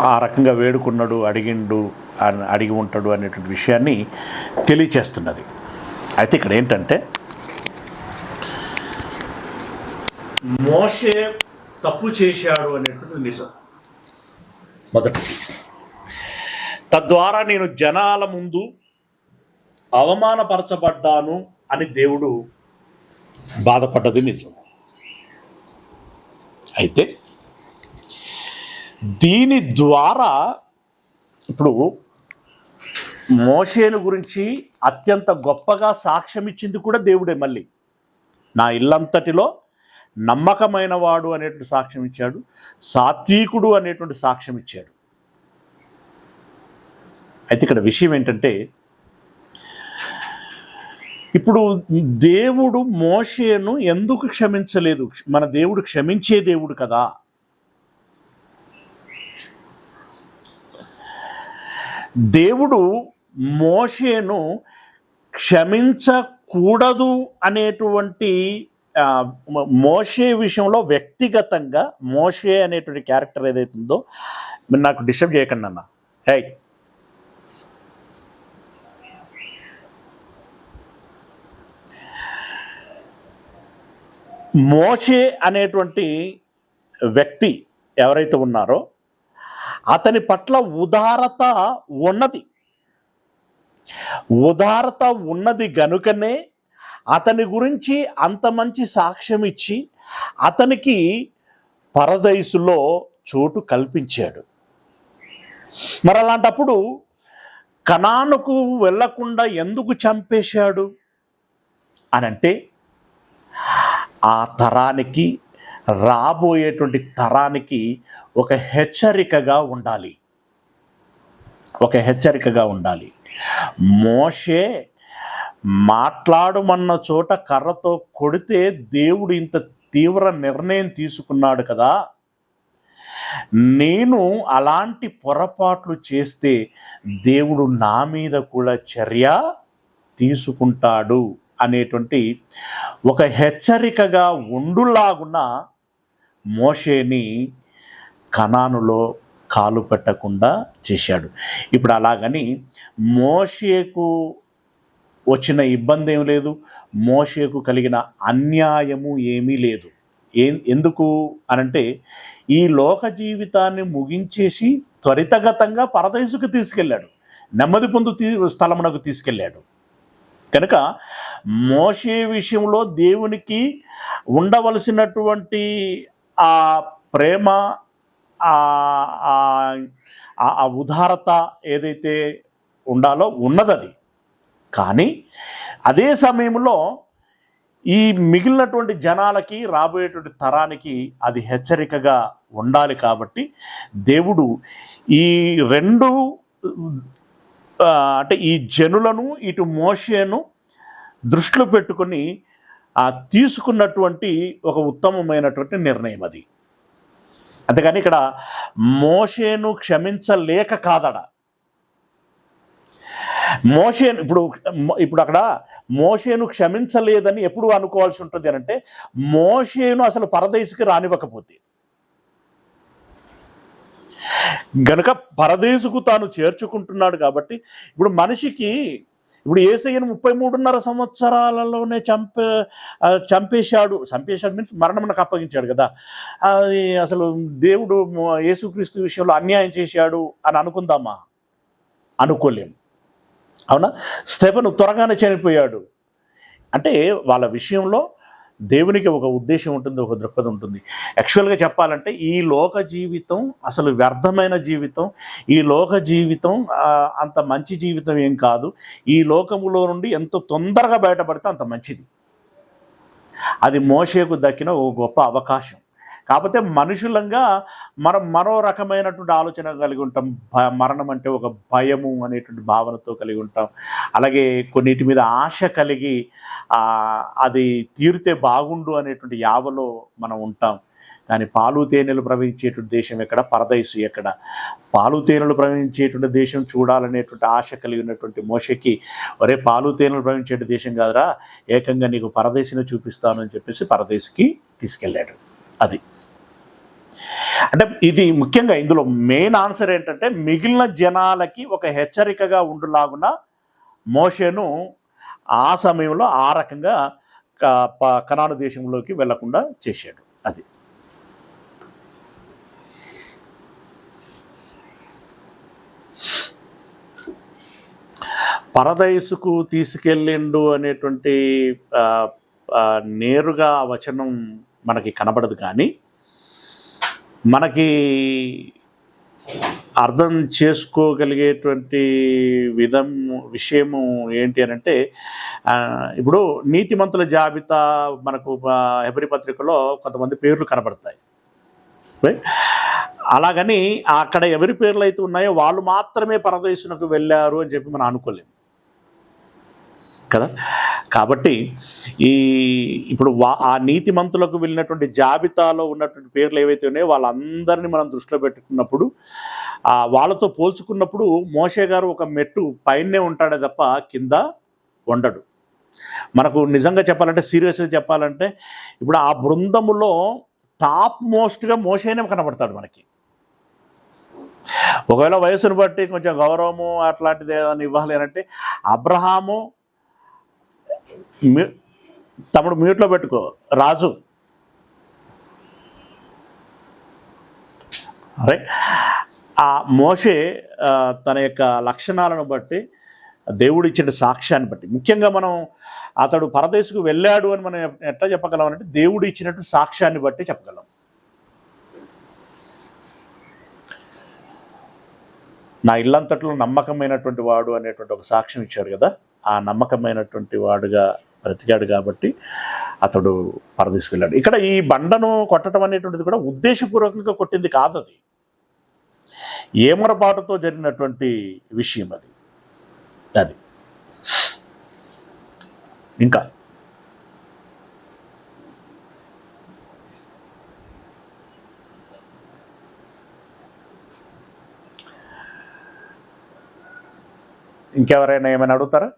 ఆ రకంగా వేడుకున్నాడు అడిగిండు అని అడిగి ఉంటాడు అనేటువంటి విషయాన్ని తెలియచేస్తున్నది. అయితే ఇక్కడ ఏంటంటే మోషే తప్పు చేశాడు అనేటువంటిది నిజం. మొదటి. తద్వారా నేను జనాల ముందు అవమానపరచబడ్డాను అని దేవుడు బాధపడ్డది నిజం. అయితే దీని ద్వారా ఇప్పుడు మోషేను గురించి అత్యంత గొప్పగా సాక్ష్యం ఇచ్చింది కూడా దేవుడే మళ్ళీ. నా ఇల్లంతటిలో నమ్మకమైన వాడు అనేటువంటి సాక్ష్యం ఇచ్చాడు సాత్వికుడు అనేటువంటి సాక్ష్యం ఇచ్చాడు అయితే ఇక్కడ విషయం ఏంటంటే ఇప్పుడు దేవుడు మోషేను ఎందుకు క్షమించలేదు? మన దేవుడు క్షమించే దేవుడు కదా. దేవుడు మోషేను క్షమించకూడదు అనేటువంటి మోషే విషయంలో వ్యక్తిగతంగా మోషే అనేటువంటి క్యారెక్టర్ ఏదైతే ఉందో మీరు నాకు డిస్టర్బ్ చేయకండి అన్న. హే మోషే అనేటువంటి వ్యక్తి ఎవరైతే ఉన్నారో అతని పట్ల ఉదారత ఉన్నది. ఉదారత ఉన్నది గనుకనే అతని గురించి అంత మంచి సాక్ష్యం ఇచ్చి అతనికి పరదైసులో చోటు కల్పించాడు. మరి అలాంటప్పుడు కనానుకు వెళ్ళకుండా ఎందుకు చంపేశాడు? అని అంటే ఆ తరానికి రాబోయేటువంటి తరానికి ఒక హెచ్చరికగా ఉండాలి. ఒక హెచ్చరికగా ఉండాలి. మోషే మాట్లాడమన్న చోట కర్రతో కొడితే దేవుడు ఇంత తీవ్ర నిర్ణయం తీసుకున్నాడు కదా. నేను అలాంటి పొరపాట్లు చేస్తే దేవుడు నా మీద కూడా చర్య తీసుకుంటాడు అనేటువంటి ఒక హెచ్చరికగా ఉండులాగున్న మోషేని కణానులో కాలు పెట్టకుండా చేశాడు. ఇప్పుడు అలాగని మోషేకు వచ్చిన ఇబ్బంది ఏం లేదు. మోషేకు కలిగిన అన్యాయము ఏమీ లేదు. ఏ ఎందుకు అనంటే ఈ లోక జీవితాన్ని ముగించేసి త్వరితగతంగా పరదేశుకు తీసుకెళ్ళాడు. నెమ్మది పొందు తీ స్థలమునకు తీసుకెళ్ళాడు. కనుక మోషే విషయంలో దేవునికి ఉండవలసినటువంటి ఆ ప్రేమ ఆ ఉదారత ఏదైతే ఉండాలో ఉన్నదది. కానీ అదే సమయంలో ఈ మిగిలినటువంటి జనాలకి రాబోయేటువంటి తరానికి అది హెచ్చరికగా ఉండాలి కాబట్టి దేవుడు ఈ రెండు అంటే ఈ జనులను ఇటు మోషేను దృష్టిలో పెట్టుకొని తీసుకున్నటువంటి ఒక ఉత్తమమైనటువంటి నిర్ణయం అది. అంతేగాని ఇక్కడ మోషేను క్షమించలేక కాదడ మోషేను ఇప్పుడు ఇప్పుడు అక్కడ మోషేను క్షమించలేదని ఎప్పుడు అనుకోవాల్సి ఉంటుంది అని అంటే మోషేను అసలు పరదేశుకి రానివ్వకపోతే. గనుక పరదేశుకు తాను చేర్చుకుంటున్నాడు కాబట్టి ఇప్పుడు మనిషికి ఇప్పుడు ఏసయ్యను ముప్పై మూడున్నర సంవత్సరాలలోనే చంపే చంపేశాడు. చంపేశాడు మీన్స్ మరణమునకు అప్పగించాడు కదా. అది అసలు దేవుడు యేసుక్రీస్తు విషయంలో అన్యాయం చేశాడు అని అనుకుందామా? అనుకోలేం. అవునా? స్టెఫను త్వరగానే చనిపోయాడు. అంటే వాళ్ళ విషయంలో దేవునికి ఒక ఉద్దేశం ఉంటుంది ఒక దృక్పథం ఉంటుంది. యాక్చువల్గా చెప్పాలంటే ఈ లోక జీవితం అసలు వ్యర్థమైన జీవితం. ఈ లోక జీవితం అంత మంచి జీవితం ఏం కాదు. ఈ లోకములో నుండి ఎంత తొందరగా బయటపడితే అంత మంచిది. అది మోషేకు దక్కిన ఒక గొప్ప అవకాశం. కాకపోతే మనుషులంగా మనం మరో రకమైనటువంటి ఆలోచన కలిగి ఉంటాం. భ- మరణం అంటే ఒక భయము అనేటువంటి భావనతో కలిగి ఉంటాం. అలాగే కొన్నిటి మీద ఆశ కలిగి అది తీరితే బాగుండు అనేటువంటి యావలో మనం ఉంటాం. కానీ పాలు తేనెలు ప్రవహించేటువంటి దేశం ఎక్కడ? పరదైసు ఎక్కడ? పాలు తేనెలు ప్రవహించేటువంటి దేశం చూడాలనేటువంటి ఆశ కలిగి ఉన్నటువంటి మోషకి ఒరే పాలు తేనెలు ప్రవహించే దేశం కాదురా ఏకంగా నీకు పరదేశిని చూపిస్తాను అని చెప్పేసి పరదేశికి తీసుకెళ్ళాడు. అది. అంటే ఇది ముఖ్యంగా ఇందులో మెయిన్ ఆన్సర్ ఏంటంటే మిగిలిన జనాలకి ఒక హెచ్చరికగా ఉండులాగున మోషేను ఆ సమయంలో ఆ రకంగా ప- కనాను దేశంలోకి వెళ్ళకుండా చేశాడు. అది. పరదయసుకు తీసుకెళ్ళిండు అనేటువంటి నేరుగా వచనం మనకి కనబడదు కానీ మనకి అర్థం చేసుకోగలిగేటువంటి విధం విషయము ఏంటి అని అంటే ఇప్పుడు నీతిమంతుల జాబితా మనకు ఎవరి పత్రికలో కొంతమంది పేర్లు కనబడతాయి. అలాగని అక్కడ ఎవరి పేర్లు అయితే ఉన్నాయో వాళ్ళు మాత్రమే పరదేశునకు వెళ్ళారు అని చెప్పి మనం అనుకోలేము. కదా? కాబట్టి ఈ ఇప్పుడు వా ఆ నీతి మంతులకు వెళ్ళినటువంటి జాబితాలో ఉన్నటువంటి పేర్లు ఏవైతే ఉన్నాయో వాళ్ళందరినీ మనం దృష్టిలో పెట్టుకున్నప్పుడు వాళ్ళతో పోల్చుకున్నప్పుడు మోషే గారు ఒక మెట్టు పైనే ఉంటాడే తప్ప కింద ఉండడు. మనకు నిజంగా చెప్పాలంటే సీరియస్గా చెప్పాలంటే ఇప్పుడు ఆ బృందములో టాప్ మోస్ట్గా మోషేనే కనబడతాడు మనకి. ఒకవేళ వయసును బట్టి కొంచెం గౌరవము అట్లాంటిది ఏదైనా ఇవ్వాలి అంటే అబ్రహాము తమ్ముడు మ్యూట్లో పెట్టుకో. రాజు. అరే ఆ మోషే తన యొక్క లక్షణాలను బట్టి దేవుడు ఇచ్చిన సాక్ష్యాన్ని బట్టి ముఖ్యంగా మనం అతడు పరదేశకు వెళ్ళాడు అని మనం ఎట్లా చెప్పగలం అంటే దేవుడు ఇచ్చినట్టు సాక్ష్యాన్ని బట్టి చెప్పగలం. నా ఇల్లంతట్లో నమ్మకమైనటువంటి వాడు అనేటువంటి ఒక సాక్ష్యం ఇచ్చాడు కదా ఆ నమ్మకమైనటువంటి వాడుగా బ్రతికాడు కాబట్టి అతడు పరదేశకు వెళ్ళాడు ఇక్కడ ఈ బండను కొట్టడం అనేటువంటిది కూడా ఉద్దేశపూర్వకంగా కొట్టింది కాదు అది. ఏమరపాటుతో జరిగినటువంటి విషయం అది. అది. ఇంకా. ఇంకెవరైనా ఏమైనా అడుగుతారా?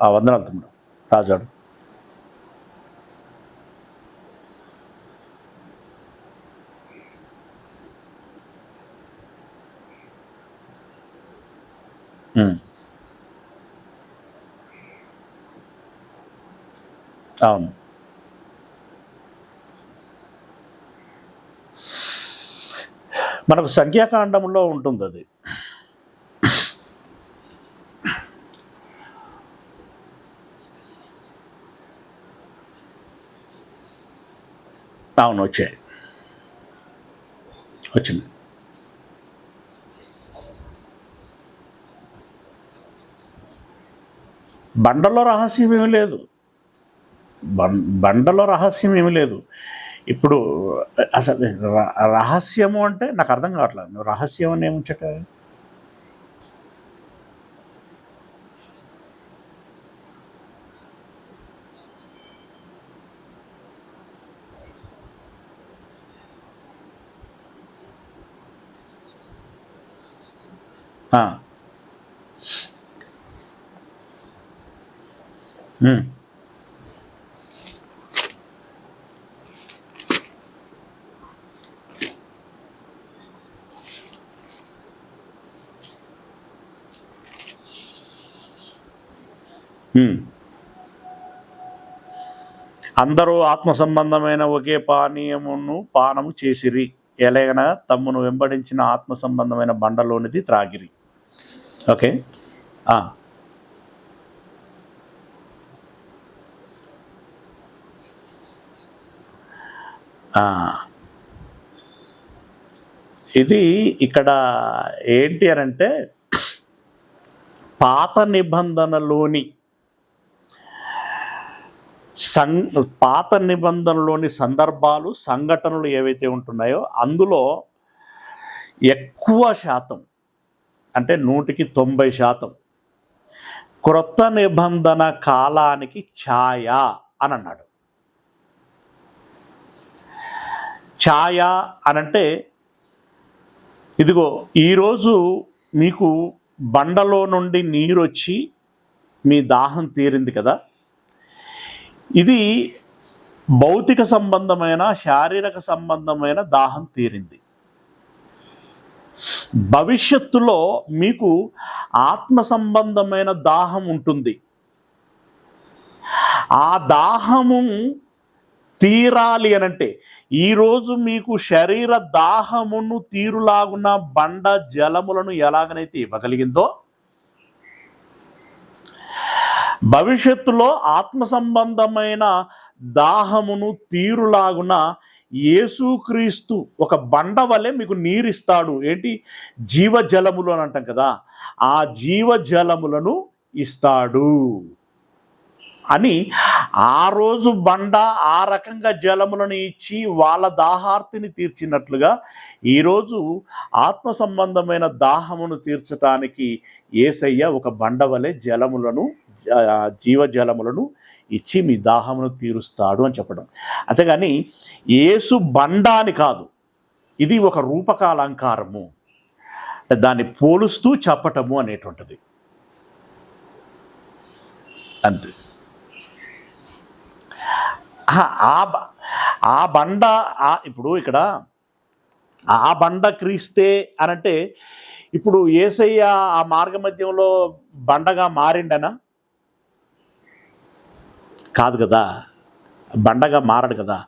ఆ వందనాలు తమ్ముడు. రాజాడు అవును. మనకు సంఖ్యాకాండంలో ఉంటుంది అది అవును వచ్చాయి వచ్చింది బండలో రహస్యం ఏమి లేదు బండలో రహస్యం ఏమి లేదు ఇప్పుడు అసలు ర- రహస్యము అంటే నాకు అర్థం కావట్లేదు నువ్వు రహస్యం అని ఏముంచట అందరూ ఆత్మ సంబంధమైన ఒకే పానీయమును పానము చేసిరి. ఎలాగన తమ్మును వెంబడించిన ఆత్మ సంబంధమైన బండలోనిది త్రాగిరి. ఓకే. ఇది ఇక్కడ ఏంటి అని అంటే పాత నిబంధనలోని సం పాత నిబంధనలోని సందర్భాలు సంఘటనలు ఏవైతే ఉంటున్నాయో అందులో ఎక్కువ శాతం అంటే నూటికి తొంభై శాతం. క్రొత్త నిబంధన కాలానికి ఛాయ అని అన్నాడు ఛాయ అనంటే ఇదిగో ఈరోజు మీకు బండలో నుండి నీరు వచ్చి మీ దాహం తీరింది కదా. ఇది భౌతిక సంబంధమైన శారీరక సంబంధమైన దాహం తీరింది. భవిష్యత్తులో మీకు ఆత్మ సంబంధమైన దాహం ఉంటుంది. ఆ దాహము తీరాలి అనంటే ఈరోజు మీకు శరీర దాహమును తీరులాగున్న బండ జలములను ఎలాగనైతే ఇవ్వగలిగిందో భవిష్యత్తులో ఆత్మ సంబంధమైన దాహమును తీరులాగున యేసుక్రీస్తు ఒక బండ వలె మీకు నీరిస్తాడు. ఏంటి? జీవజలములు అని అంటాం కదా. ఆ జీవజలములను ఇస్తాడు. అని ఆ రోజు బండ ఆ రకంగా జలములను ఇచ్చి వాళ్ళ దాహార్తిని తీర్చినట్లుగా ఈరోజు ఆత్మ సంబంధమైన దాహమును తీర్చటానికి ఏసయ్య ఒక బండ వలె జలములను జీవజలములను ఇచ్చి మీ దాహమును తీరుస్తాడు అని చెప్పడం. అంతేగాని ఏసు బండ అని కాదు. ఇది ఒక రూపకాలంకారము. దాన్ని పోలుస్తూ చెప్పటము అనేటువంటిది. అంతే. ఆ ఆ బ- ఆ బండ ఇప్పుడు ఇక్కడ ఆ బండ క్రీస్తే అనంటే ఇప్పుడు ఏసయ్య ఆ మార్గ మధ్యంలో బండగా మారిండనా? కాదు కదా? బండగా మారడు కదా?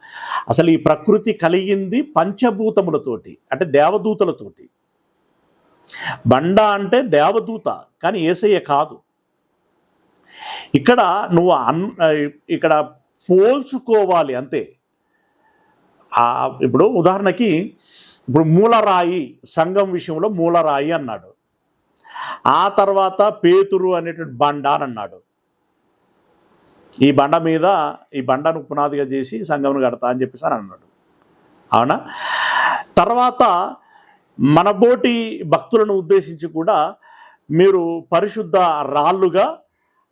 అసలు ఈ ప్రకృతి కలిగింది పంచభూతములతోటి అంటే దేవదూతలతోటి. బండ అంటే దేవదూత కానీ ఏసయ్య కాదు. ఇక్కడ నువ్వు అన్ ఇక్కడ పోల్చుకోవాలి అంతే. ఇప్పుడు ఉదాహరణకి ఇప్పుడు మూలరాయి సంఘం విషయంలో మూలరాయి అన్నాడు. ఆ తర్వాత పేతురు అనేటువంటి బండ అని అన్నాడు. ఈ బండ మీద ఈ బండను పునాదిగా చేసి సంఘమును కడతా అని చెప్పేసి అని అన్నాడు. అవునా? తర్వాత మనబోటి భక్తులను ఉద్దేశించి కూడా మీరు పరిశుద్ధ రాళ్ళుగా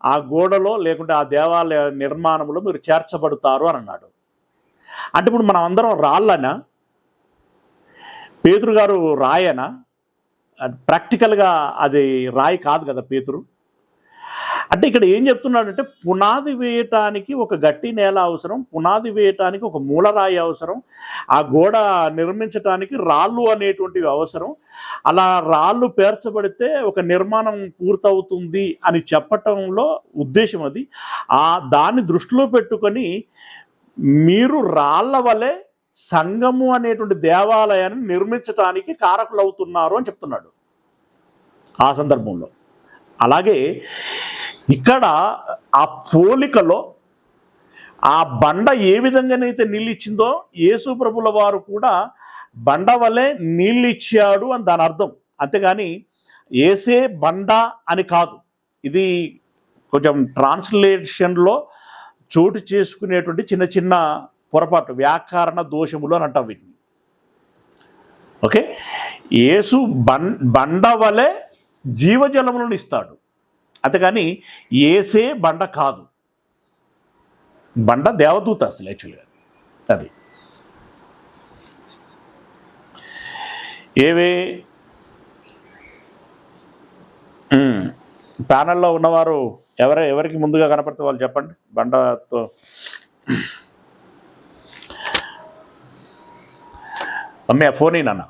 ఆ గోడలో లేకుంటే ఆ దేవాలయ నిర్మాణంలో మీరు చేర్చబడతారు అని అన్నాడు. అంటే ఇప్పుడు మనం అందరం రాళ్ళనా? పేతురు గారు రాయనా? ప్రాక్టికల్గా అది రాయి కాదు కదా పేతురు? అంటే ఇక్కడ ఏం చెప్తున్నాడంటే పునాది వేయటానికి ఒక గట్టి నేల అవసరం పునాది వేయటానికి ఒక మూలరాయి అవసరం ఆ గోడ నిర్మించటానికి రాళ్ళు అనేటువంటివి అవసరం. అలా రాళ్ళు పేర్చబడితే ఒక నిర్మాణం పూర్తవుతుంది అని చెప్పటంలో ఉద్దేశం అది. ఆ దాన్ని దృష్టిలో పెట్టుకొని మీరు రాళ్ళ వలె సంఘము అనేటువంటి దేవాలయాన్ని నిర్మించటానికి కారకులు అవుతున్నారు అని చెప్తున్నాడు. ఆ సందర్భంలో. అలాగే ఇక్కడ ఆ పోలికలో ఆ బండ ఏ విధంగానైతే నీళ్ళిచ్చిందో యేసు ప్రభుల వారు కూడా బండ వలె నీళ్ళిచ్చాడు అని దాని అర్థం. అంతేగాని ఏసే బండ అని కాదు. ఇది కొంచెం ట్రాన్స్లేషన్లో చోటు చేసుకునేటువంటి చిన్న చిన్న పొరపాటు వ్యాకరణ దోషములు అని అంటాం వీటిని. ఓకే? ఏసు బండ వలె జీవజలములను ఇస్తాడు. అంతేగాని ఏసే బండ కాదు. బండ దేవదూత అసలు యాక్చువల్గా. అది. ఏవే? ప్యానల్లో ఉన్నవారు ఎవరు ఎవరికి ముందుగా కనపడితే వాళ్ళు చెప్పండి? బండతో. మమ్మీ ఆ ఫోన్ నాన్న.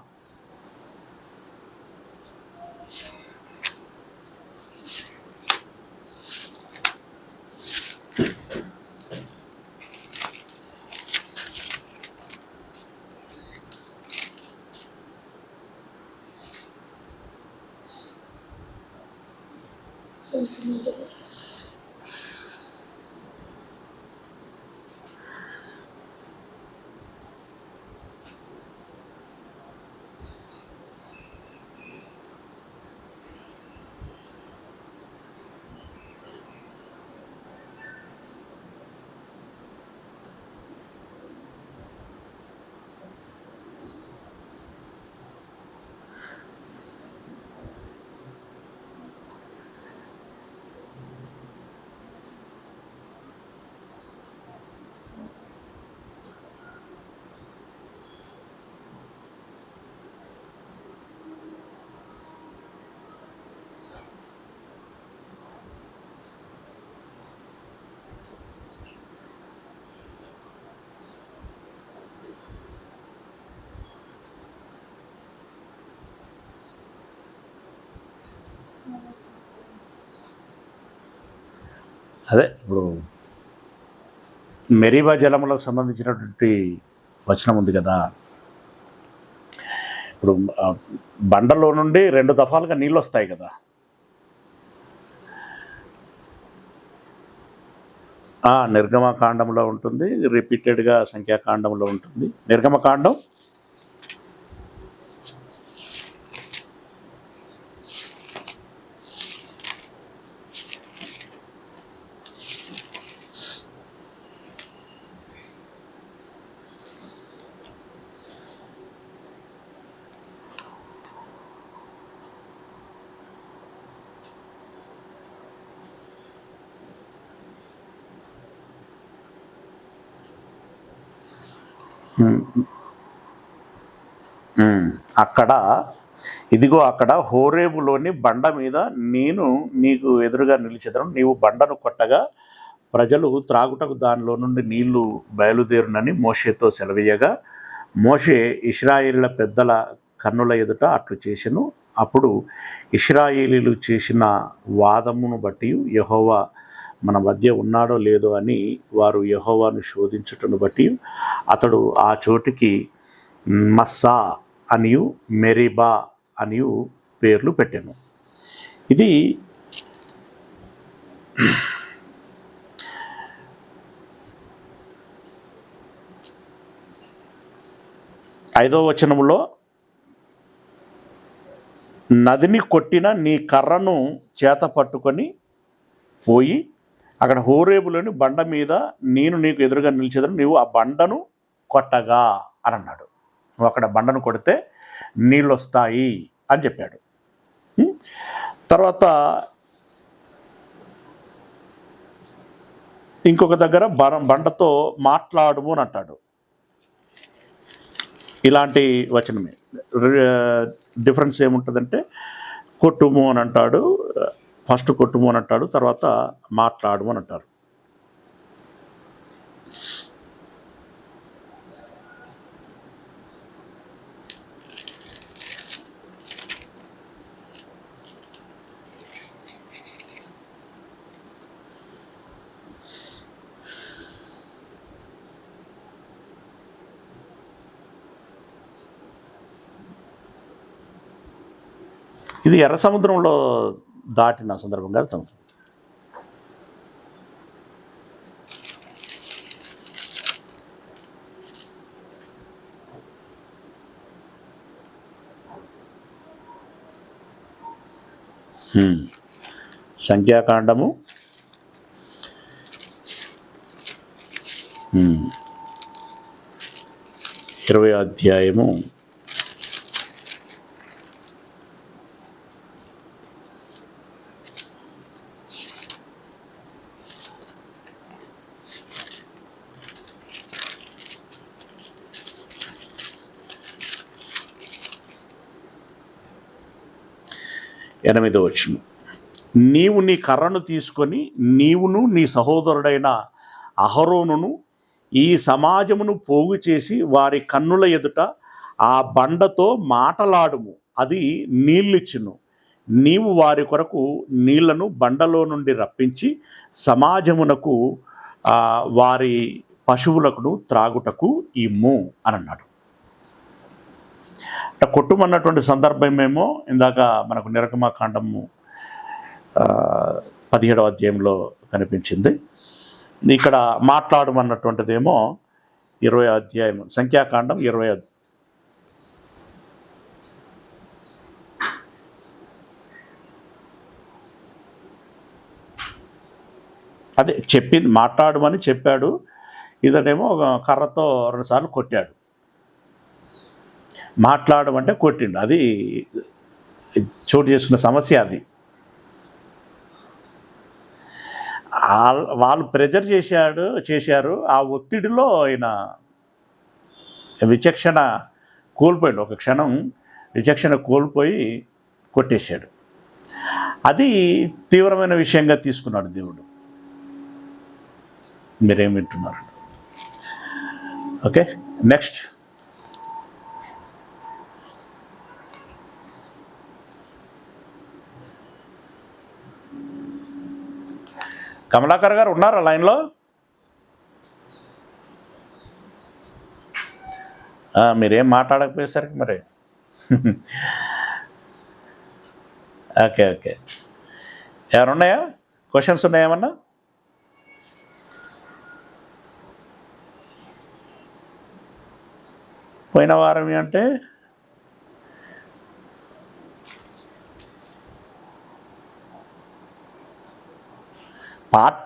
అదే. ఇప్పుడు మెరీబా జలములకు సంబంధించినటువంటి వచనం ఉంది కదా. ఇప్పుడు బండలో నుండి రెండు దఫాలుగా నీళ్ళు వస్తాయి కదా నిర్గమకాండంలో ఉంటుంది రిపీటెడ్గా సంఖ్యాకాండంలో ఉంటుంది. నిర్గమకాండం అక్కడ ఇదిగో అక్కడ హోరేబులోని బండ మీద నేను నీకు ఎదురుగా నిలిచెదను. నీవు బండను కొట్టగా ప్రజలు త్రాగుటకు దానిలో నుండి నీళ్ళు బయలుదేరునని మోషేతో సెలవీయగా మోషే ఇస్రాయిల పెద్దల కన్నుల ఎదుట అట్లు చేసెను. అప్పుడు ఇస్రాయేలీలు చేసిన వాదమును బట్టి యహోవా మన మధ్య ఉన్నాడో లేదో అని వారు యహోవాను శోధించుటను బట్టి అతడు ఆ చోటికి మస్సా అనియు మెరీబా అనియు పేర్లు పెట్టాను. ఇది ఐదో వచనములో నదిని కొట్టిన నీ కర్రను చేత పట్టుకొని పోయి అక్కడ హోరేబులోని బండ మీద నేను నీకు ఎదురుగా నిలిచేదని నీవు ఆ బండను కొట్టగా అని అన్నాడు. నువ్వు అక్కడ బండను కొడితే నీళ్ళు వస్తాయి అని చెప్పాడు. తర్వాత ఇంకొక దగ్గర బ- బండతో మాట్లాడుము అని అంటాడు. ఇలాంటి వచనమే. డిఫరెన్స్ ఏముంటుందంటే కొట్టుము అని అంటాడు. ఫస్ట్ కొట్టుము అని అంటాడు తర్వాత మాట్లాడుము అని అంటారు. ఇది ఎర్ర సముద్రంలో దాటిన సందర్భంగా సముద్రం సంఖ్యాకాండము. ఇరవై అధ్యాయము. ఎనిమిదో వచ్చిన నీవు నీ కర్రను తీసుకొని నీవును నీ సహోదరుడైన అహరోనును ఈ సమాజమును పోగు చేసి వారి కన్నుల ఎదుట ఆ బండతో మాటలాడుము. అది నీళ్ళిచ్చును. నీవు వారి కొరకు నీళ్ళను బండలో నుండి రప్పించి సమాజమునకు వారి పశువులకు త్రాగుటకు ఇమ్ము అని అన్నాడు. అంటే కొట్టుమన్నటువంటి సందర్భమేమో ఇందాక మనకు నిరకమాకాండము పదిహేడవ అధ్యాయంలో కనిపించింది. ఇక్కడ మాట్లాడమన్నటువంటిదేమో ఇరవై అధ్యాయం సంఖ్యాకాండం ఇరవై అదే చెప్పింది మాట్లాడమని చెప్పాడు. ఇతనేమో కర్రతో రెండుసార్లు కొట్టాడు. మాట్లాడమంటే కొట్టిండు. అది చోటు చేసుకున్న సమస్య అది. వాళ్ళు ప్రెజర్ చేశాడు చేశారు. ఆ ఒత్తిడిలో ఆయన విచక్షణ కోల్పోయాడు. ఒక క్షణం విచక్షణ కోల్పోయి కొట్టేశాడు. అది తీవ్రమైన విషయంగా తీసుకున్నాడు దేవుడు. మీరేం వింటున్నారు? Okay next. కమలాకర్ గారు ఉన్నారా లైన్లో? మీరేం మాట్లాడకపోయేసరికి మరి. Okay okay. ఎవరు ఉన్నాయా క్వశ్చన్స్ ఉన్నాయా ఏమన్నా? పోయిన వారం అంటే పార్ట్.